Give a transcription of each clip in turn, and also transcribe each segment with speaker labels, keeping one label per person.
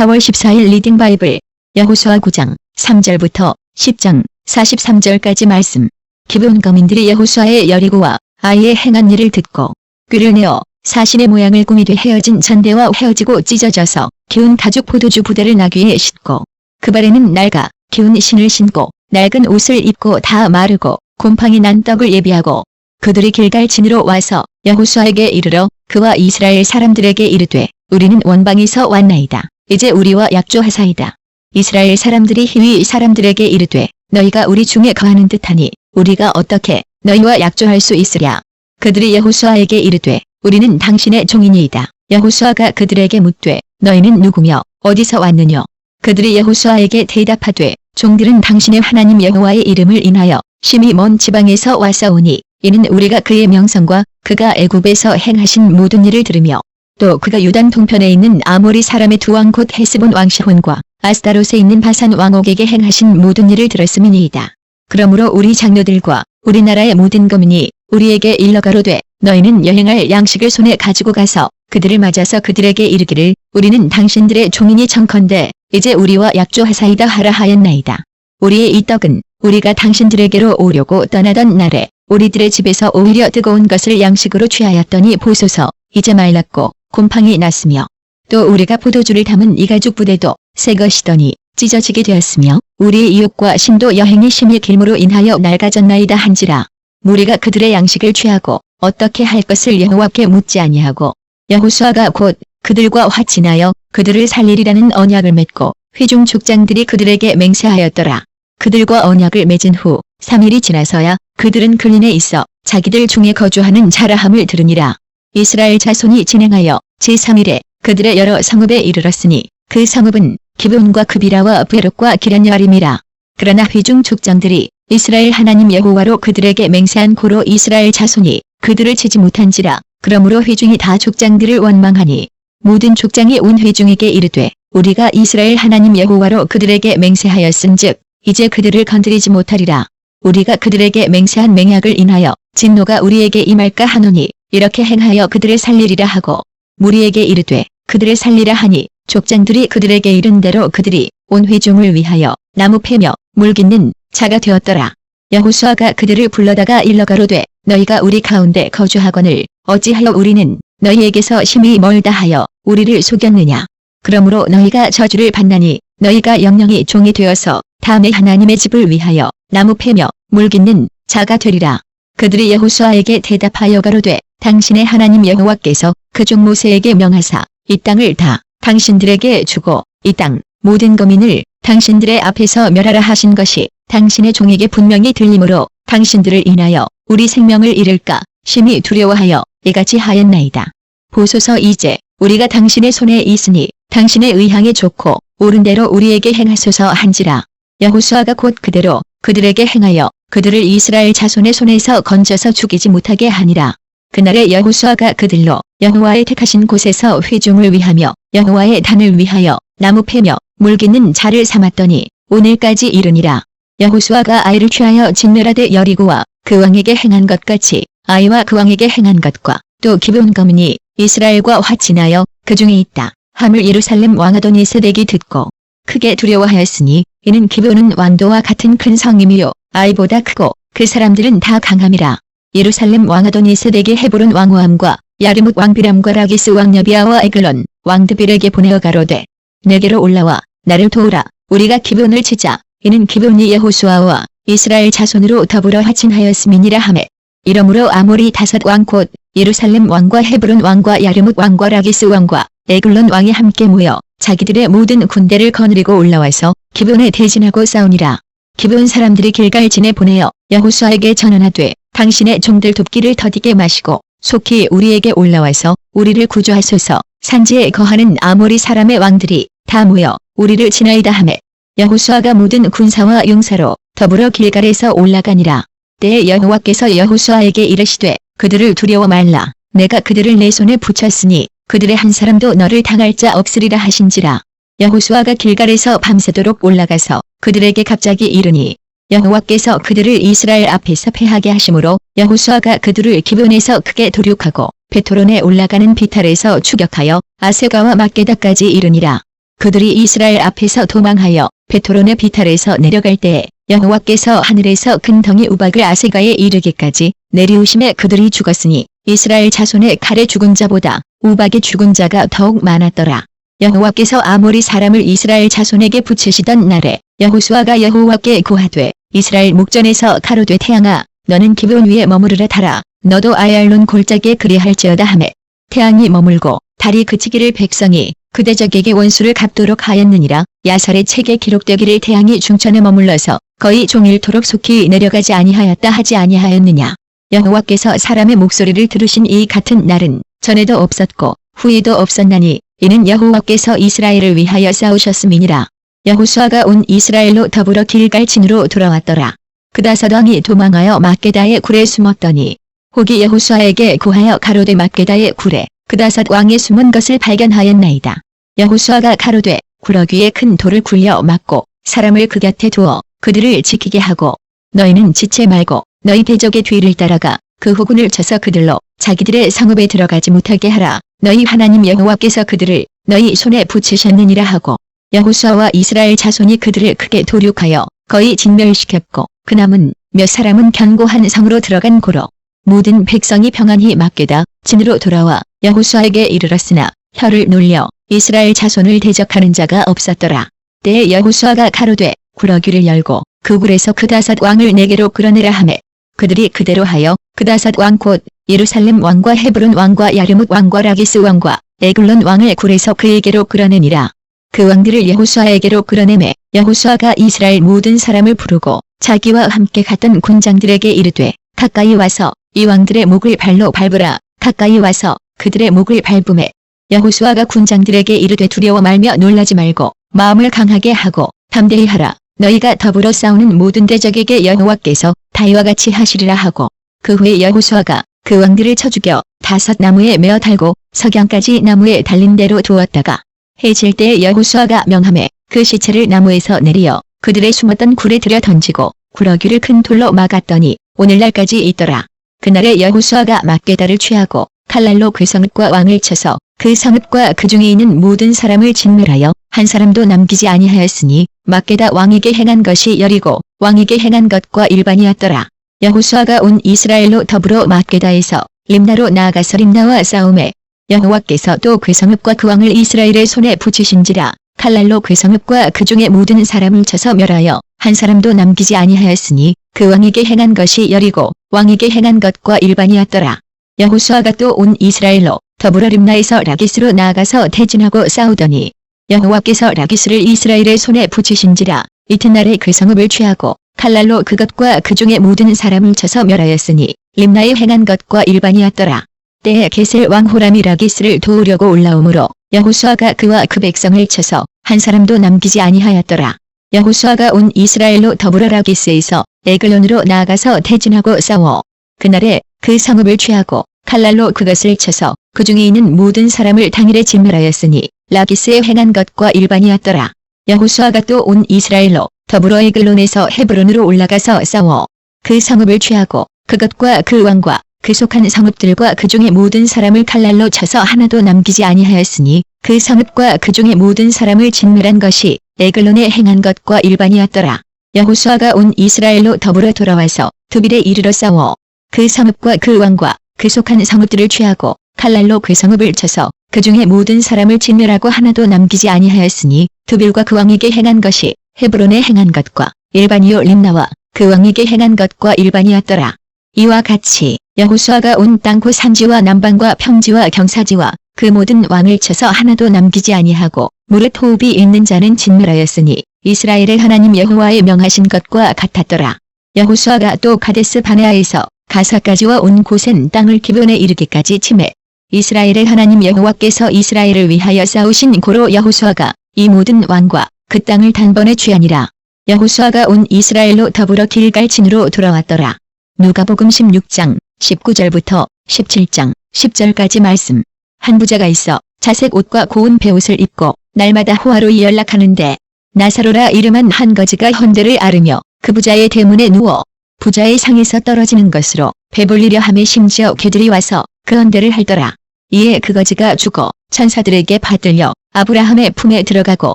Speaker 1: 4월 14일 리딩 바이블 여호수아 9장 3절부터 10장 43절까지 말씀. 기브온 거민들이 여호수아의 여리고와 아이의 행한 일을 듣고 꾀를 내어 사신의 모양을 꾸미되 헤어진 전대와 헤어지고 찢어져서 기운 가죽 포도주 부대를 나귀에 싣고 그 발에는 낡아 기운 신을 신고 낡은 옷을 입고 다 마르고 곰팡이 난 떡을 예비하고 그들이 길갈 진으로 와서 여호수아에게 이르러 그와 이스라엘 사람들에게 이르되 우리는 원방에서 왔나이다. 이제 우리와 약조하사이다. 이스라엘 사람들이 희위 사람들에게 이르되 너희가 우리 중에 거하는 듯하니 우리가 어떻게 너희와 약조할 수 있으랴. 그들이 여호수아에게 이르되 우리는 당신의 종이니이다. 여호수아가 그들에게 묻되 너희는 누구며 어디서 왔느냐. 그들이 여호수아에게 대답하되 종들은 당신의 하나님 여호와의 이름을 인하여 심히 먼 지방에서 왔사오니 이는 우리가 그의 명성과 그가 애굽에서 행하신 모든 일을 들으며 또 그가 유단 동편에 있는 아모리 사람의 두 왕 곧 헤스본 왕 시혼과 아스타롯에 있는 바산 왕옥에게 행하신 모든 일을 들었음이니이다. 그러므로 우리 장로들과 우리나라의 모든 거민이 우리에게 일러가로되 너희는 여행할 양식을 손에 가지고 가서 그들을 맞아서 그들에게 이르기를 우리는 당신들의 종인이 청컨대 이제 우리와 약조하사이다 하라 하였나이다. 우리의 이 떡은 우리가 당신들에게로 오려고 떠나던 날에 우리들의 집에서 오히려 뜨거운 것을 양식으로 취하였더니 보소서 이제 말랐고 곰팡이 났으며 또 우리가 포도주를 담은 이 가죽 부대도 새 것이더니 찢어지게 되었으며 우리의 이웃과 신도 여행이 심히 길므로 인하여 낡아졌나이다 한지라 우리가 그들의 양식을 취하고 어떻게 할 것을 여호와께 묻지 아니하고 여호수아가 곧 그들과 화친하여 그들을 살리리라는 언약을 맺고 회중 족장들이 그들에게 맹세하였더라. 그들과 언약을 맺은 후 3일이 지나서야 그들은 근린에 있어 자기들 중에 거주하는 자라함을 들으니라. 이스라엘 자손이 진행하여 제3일에 그들의 여러 성읍에 이르렀으니 그 성읍은 기브온과 크비라와 베롯과 기란여림이라. 그러나 회중 족장들이 이스라엘 하나님 여호와로 그들에게 맹세한 고로 이스라엘 자손이 그들을 치지 못한지라. 그러므로 회중이 다 족장들을 원망하니 모든 족장이 온 회중에게 이르되 우리가 이스라엘 하나님 여호와로 그들에게 맹세하였은즉 이제 그들을 건드리지 못하리라. 우리가 그들에게 맹세한 맹약을 인하여 진노가 우리에게 임할까 하노니 이렇게 행하여 그들을 살리리라 하고 무리에게 이르되 그들을 살리라 하니 족장들이 그들에게 이른 대로 그들이 온 회중을 위하여 나무 패며 물 깃는 자가 되었더라. 여호수아가 그들을 불러다가 일러가로되 너희가 우리 가운데 거주하거늘 어찌하여 우리는 너희에게서 심히 멀다 하여 우리를 속였느냐. 그러므로 너희가 저주를 받나니 너희가 영영이 종이 되어서 다음에 하나님의 집을 위하여 나무 패며 물 깃는 자가 되리라. 그들이 여호수아에게 대답하여 가로되 당신의 하나님 여호와께서 그종 모세에게 명하사 이 땅을 다 당신들에게 주고 이 땅 모든 거민을 당신들의 앞에서 멸하라 하신 것이 당신의 종에게 분명히 들리므로 당신들을 인하여 우리 생명을 잃을까 심히 두려워하여 이같이 하였나이다. 보소서 이제 우리가 당신의 손에 있으니 당신의 의향이 좋고 옳은 대로 우리에게 행하소서 한지라. 여호수아가 곧 그대로 그들에게 행하여 그들을 이스라엘 자손의 손에서 건져서 죽이지 못하게 하니라. 그날에 여호수아가 그들로 여호와의 택하신 곳에서 회중을 위하며 여호와의 단을 위하여 나무 패며 물깃는 자를 삼았더니 오늘까지 이르니라. 여호수아가 아이를 취하여 진멸하되 여리고와 그 왕에게 행한 것 같이 아이와 그 왕에게 행한 것과 또 거민이 이스라엘과 화친하여 그 중에 있다. 하물 예루살렘 왕아도니 세덱이 듣고 크게 두려워하였으니 이는 기브온은 완도와 같은 큰 성임이요. 아이보다 크고 그 사람들은 다 강함이라. 예루살렘 왕아도니 세덱이 헤브론 왕후함과 야르묵 왕비람과 라기스 왕여비아와 에글론 왕드빌에게 보내어 가로되 내게로 올라와. 나를 도우라. 우리가 기브온을 치자. 이는 기브온이 여호수아와 이스라엘 자손으로 더불어 화친하였음이니라 하매. 이러므로 아모리 다섯 왕 곧 예루살렘 왕과 헤브론 왕과 야르묵 왕과 라기스 왕과 에글론 왕이 함께 모여 자기들의 모든 군대를 거느리고 올라와서 기브온에 대진하고 싸우니라. 기브온 사람들이 길갈진에 보내어 여호수아에게 전언하되 당신의 종들 돕기를 더디게 마시고 속히 우리에게 올라와서 우리를 구조하소서 산지에 거하는 아모리 사람의 왕들이 다 모여 우리를 지나이다 하매 여호수아가 모든 군사와 용사로 더불어 길갈에서 올라가니라. 때에 여호와께서 여호수아에게 이르시되 그들을 두려워 말라. 내가 그들을 내 손에 붙였으니 그들의 한 사람도 너를 당할 자 없으리라 하신지라. 여호수아가 길갈에서 밤새도록 올라가서 그들에게 갑자기 이르니 여호와께서 그들을 이스라엘 앞에서 패하게 하심으로 여호수아가 그들을 기본에서 크게 도륙하고 베토론에 올라가는 비탈에서 추격하여 아세가와 막게다까지 이르니라. 그들이 이스라엘 앞에서 도망하여 베토론의 비탈에서 내려갈 때에 여호와께서 하늘에서 큰 덩이 우박을 아세가에 이르기까지 내리우심에 그들이 죽었으니 이스라엘 자손의 칼에 죽은 자보다 우박에 죽은 자가 더욱 많았더라. 여호와께서 아모리 사람을 이스라엘 자손에게 붙이시던 날에 여호수아가 여호와께 고하되 이스라엘 목전에서 가로되 태양아 너는 기브온 위에 머무르라 달아 너도 아얄론 골짜기에 그리할지어다 하매. 태양이 머물고 달이 그치기를 백성이 그대적에게 원수를 갚도록 하였느니라. 야살의 책에 기록되기를 태양이 중천에 머물러서 거의 종일토록 속히 내려가지 아니하였다 하지 아니하였느냐. 여호와께서 사람의 목소리를 들으신 이 같은 날은 전에도 없었고 후에도 없었나니 이는 여호와께서 이스라엘을 위하여 싸우셨음이니라 여호수아가 온 이스라엘로 더불어 길갈진으로 돌아왔더라 그다섯 왕이 도망하여 막게다의 굴에 숨었더니 혹이 여호수아에게 고하여 가로되 막게다의 굴에 그다섯 왕이 숨은 것을 발견하였나이다. 여호수아가 가로되 구러기에 큰 돌을 굴려 막고 사람을 그 곁에 두어 그들을 지키게 하고 너희는 지체 말고 너희 대적의 뒤를 따라가 그 호군을 쳐서 그들로 자기들의 성읍에 들어가지 못하게 하라. 너희 하나님 여호와께서 그들을 너희 손에 붙이셨느니라 하고 여호수아와 이스라엘 자손이 그들을 크게 도륙하여 거의 진멸시켰고 그 남은 몇 사람은 견고한 성으로 들어간 고로 모든 백성이 평안히 맡게다 진으로 돌아와 여호수아에게 이르렀으나 혀를 놀려 이스라엘 자손을 대적하는 자가 없었더라. 때에 여호수아가 가로되 구러기를 열고 그 굴에서 그 다섯 왕을 내게로 끌어내라 하매 그들이 그대로 하여 그 다섯 왕 곧 예루살렘 왕과 헤브론 왕과 야르뭇 왕과 라기스 왕과 에글론 왕을 굴에서 그에게로 끌어내니라. 그 왕들을 여호수아에게로 끌어내매 여호수아가 이스라엘 모든 사람을 부르고 자기와 함께 갔던 군장들에게 이르되 가까이 와서 이 왕들의 목을 발로 밟으라 가까이 와서 그들의 목을 밟음에 여호수아가 군장들에게 이르되 두려워 말며 놀라지 말고 마음을 강하게 하고 담대히 하라 너희가 더불어 싸우는 모든 대적에게 여호와께서 다이와 같이 하시리라 하고 그 후에 여호수아가 그 왕들을 쳐 죽여 다섯 나무에 메어 달고 석양까지 나무에 달린 대로 두었다가 해질 때에 여호수아가 명함에 그 시체를 나무에서 내리어 그들의 숨었던 굴에 들여 던지고 구러기를 큰 돌로 막았더니 오늘날까지 있더라. 그날에 여호수아가 막게다를 취하고 칼날로 그 성읍과 왕을 쳐서 그 성읍과 그 중에 있는 모든 사람을 진멸하여 한 사람도 남기지 아니하였으니 막게다 왕에게 행한 것이 열이고 왕에게 행한 것과 일반이었더라. 여호수아가 온 이스라엘로 더불어 막게다에서 림나로 나아가서 림나와 싸움에 여호와께서 또그 성읍과 그 왕을 이스라엘의 손에 붙이신지라 칼날로 그 성읍과 그 중에 모든 사람을 쳐서 멸하여 한 사람도 남기지 아니하였으니 그 왕에게 행한 것이 열이고 왕에게 행한 것과 일반이었더라. 여호수아가 또 온 이스라엘로 더불어 림나에서 라기스로 나아가서 대진하고 싸우더니 여호와께서 라기스를 이스라엘의 손에 붙이신지라 이튿날에 그 성읍을 취하고 칼날로 그것과 그 중에 모든 사람을 쳐서 멸하였으니 림나에 행한 것과 일반이었더라. 때에 게셀 왕 호람이 라기스를 도우려고 올라오므로 여호수아가 그와 그 백성을 쳐서 한 사람도 남기지 아니하였더라. 여호수아가 온 이스라엘로 더불어 라기스에서 에글론으로 나아가서 대진하고 싸워 그날에 그 성읍을 취하고 칼날로 그것을 쳐서 그 중에 있는 모든 사람을 당일에 진멸하였으니 라기스에 행한 것과 일반이었더라. 여호수아가 또 온 이스라엘로 더불어 에글론에서 헤브론으로 올라가서 싸워 그 성읍을 취하고 그것과 그 왕과 그 속한 성읍들과 그 중에 모든 사람을 칼날로 쳐서 하나도 남기지 아니하였으니 그 성읍과 그 중에 모든 사람을 진멸한 것이 에글론에 행한 것과 일반이었더라. 여호수아가 온 이스라엘로 더불어 돌아와서 두빌에 이르러 싸워 그 성읍과 그 왕과 그 속한 성읍들을 취하고 칼날로 그 성읍을 쳐서 그 중에 모든 사람을 진멸하고 하나도 남기지 아니하였으니 두빌과 그 왕에게 행한 것이 헤브론에 행한 것과 일반이요 림나와 그 왕에게 행한 것과 일반이었더라. 이와 같이 여호수아가 온 땅고 산지와 남방과 평지와 경사지와 그 모든 왕을 쳐서 하나도 남기지 아니하고 무릇 호흡이 있는 자는 진멸하였으니 이스라엘의 하나님 여호와의 명하신 것과 같았더라. 여호수아가 또 가데스 바네아에서 가사까지와 온 고센 땅을 기본에 이르기까지 침해 이스라엘의 하나님 여호와께서 이스라엘을 위하여 싸우신 고로 여호수아가 이 모든 왕과 그 땅을 단번에 취하니라. 여호수아가 온 이스라엘로 더불어 길갈진으로 돌아왔더라. 누가복음 16장 19절부터 17장 10절까지 말씀. 한 부자가 있어 자색 옷과 고운 베옷을 입고 날마다 호화로이 연락하는데 나사로라 이름한 한 거지가 헌대를 앓으며 그 부자의 대문에 누워 부자의 상에서 떨어지는 것으로 배불리려 함에 심지어 개들이 와서 그 헌대를 핥더라. 이에 그 거지가 죽어 천사들에게 받들려 아브라함의 품에 들어가고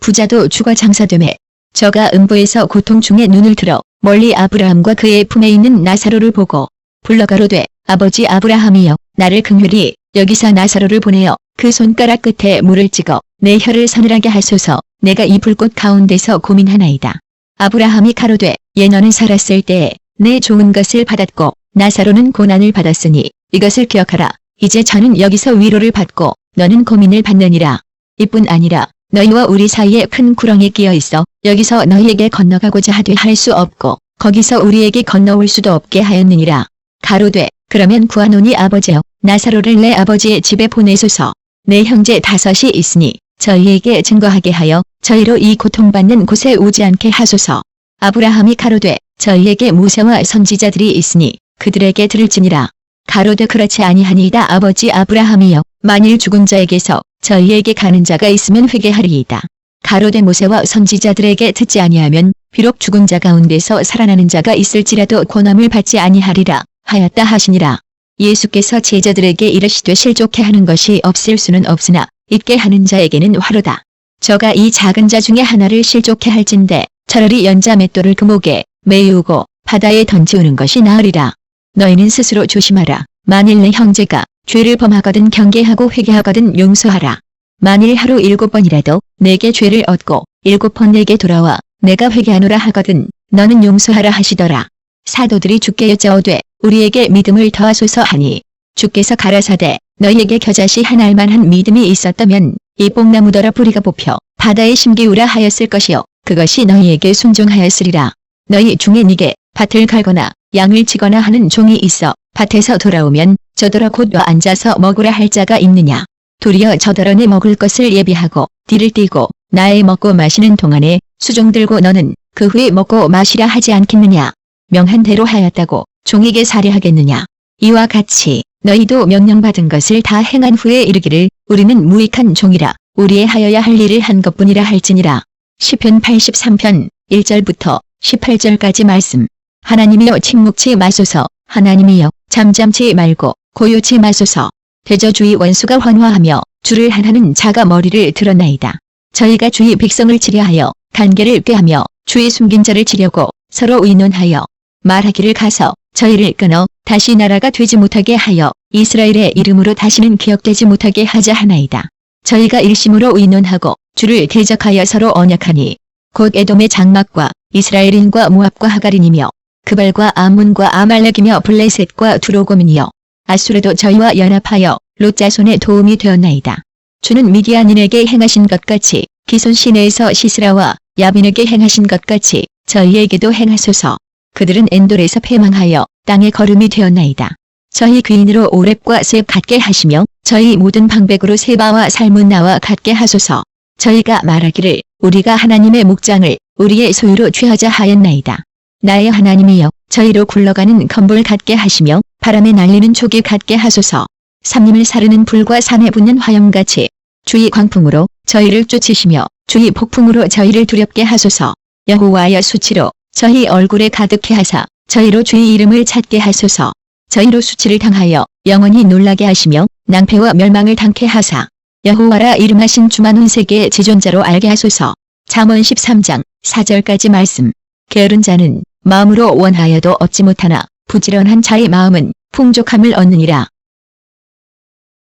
Speaker 1: 부자도 죽어 장사되매 저가 음부에서 고통 중에 눈을 들어 멀리 아브라함과 그의 품에 있는 나사로를 보고 불러가로되 아버지 아브라함이여 나를 긍휼히 여기서 나사로를 보내어 그 손가락 끝에 물을 찍어 내 혀를 서늘하게 하소서 내가 이 불꽃 가운데서 고민하나이다. 아브라함이 가로되 예 너는 살았을 때에 내 좋은 것을 받았고 나사로는 고난을 받았으니 이것을 기억하라. 이제 저는 여기서 위로를 받고 너는 고민을 받느니라. 이뿐 아니라 너희와 우리 사이에 큰 구렁이 끼어 있어 여기서 너희에게 건너가고자 하되 할 수 없고 거기서 우리에게 건너올 수도 없게 하였느니라. 가로되 그러면 구하노니 아버지여 나사로를 내 아버지의 집에 보내소서 내 형제 다섯이 있으니 저희에게 증거하게 하여 저희로 이 고통받는 곳에 오지 않게 하소서. 아브라함이 가로되 저희에게 모세와 선지자들이 있으니 그들에게 들을지니라. 가로되 그렇지 아니하니이다 아버지 아브라함이여 만일 죽은 자에게서 저희에게 가는 자가 있으면 회개하리이다. 가로되 모세와 선지자들에게 듣지 아니하면 비록 죽은 자 가운데서 살아나는 자가 있을지라도 고난을 받지 아니하리라 하였다 하시니라. 예수께서 제자들에게 이르시되 실족해 하는 것이 없을 수는 없으나 있게 하는 자에게는 화로다. 저가 이 작은 자 중에 하나를 실족해 할진대 차라리 연자 맷돌을 그 목에 메우고 바다에 던지우는 것이 나으리라. 너희는 스스로 조심하라. 만일 내 형제가 죄를 범하거든 경계하고 회개하거든 용서하라. 만일 하루 일곱 번이라도 내게 죄를 얻고 일곱 번 내게 돌아와 내가 회개하노라 하거든 너는 용서하라 하시더라. 사도들이 주께 여짜오되 우리에게 믿음을 더하소서 하니 주께서 가라사대 너희에게 겨자씨 한 알만한 믿음이 있었다면 이 뽕나무더러 뿌리가 뽑혀 바다에 심기우라 하였을 것이요 그것이 너희에게 순종하였으리라. 너희 중에 니게 밭을 갈거나 양을 치거나 하는 종이 있어 밭에서 돌아오면 저더러 곧와 앉아서 먹으라 할 자가 있느냐. 도리어 저더러 내 먹을 것을 예비하고 뒤를 띠고 나의 먹고 마시는 동안에 수종 들고 너는 그 후에 먹고 마시라 하지 않겠느냐. 명한 대로 하였다고 종에게 살해하겠느냐. 이와 같이 너희도 명령받은 것을 다 행한 후에 이르기를 우리는 무익한 종이라 우리의 하여야 할 일을 한 것뿐이라 할지니라. 시편 83편 1절부터 18절까지 말씀. 하나님이여 침묵치 마소서 하나님이여 잠잠치 말고 고요치 마소서 대저주의 원수가 환화하며 주를 한하는 자가 머리를 드러나이다. 저희가 주의 백성을 치려하여 단계를 꾀하며 주의 숨긴 자를 치려고 서로 의논하여 말하기를 가서 저희를 끊어 다시 나라가 되지 못하게 하여 이스라엘의 이름으로 다시는 기억되지 못하게 하자 하나이다. 저희가 일심으로 의논하고 주를 대적하여 서로 언약하니 곧 에돔의 장막과 이스라엘인과 모압과 하가린이며 그발과 아문과 아말렉이며 블레셋과 두로고민이여 아수르도 저희와 연합하여 롯자손의 도움이 되었나이다. 주는 미디안인에게 행하신 것 같이 기손 시내에서 시스라와 야빈에게 행하신 것 같이 저희에게도 행하소서. 그들은 엔돌에서 패망하여 땅의 걸음이 되었나이다. 저희 귀인으로 오랩과 셉 같게 하시며 저희 모든 방백으로 세바와 살문나와 같게 하소서. 저희가 말하기를 우리가 하나님의 목장을 우리의 소유로 취하자 하였나이다. 나의 하나님이여 저희로 굴러가는 건불 같게 하시며 바람에 날리는 조개 같게 하소서. 삼림을 사르는 불과 산에 붙는 화염같이 주의 광풍으로 저희를 쫓으시며 주의 폭풍으로 저희를 두렵게 하소서. 여호와여 수치로 저희 얼굴에 가득해 하사 저희로 주의 이름을 찾게 하소서. 저희로 수치를 당하여 영원히 놀라게 하시며 낭패와 멸망을 당케 하사 여호와라 이름하신 주만운 세계의 지존자로 알게 하소서. 잠언 13장 4절까지 말씀. 게으른 자는 마음으로 원하여도 얻지 못하나 부지런한 자의 마음은 풍족함을 얻느니라.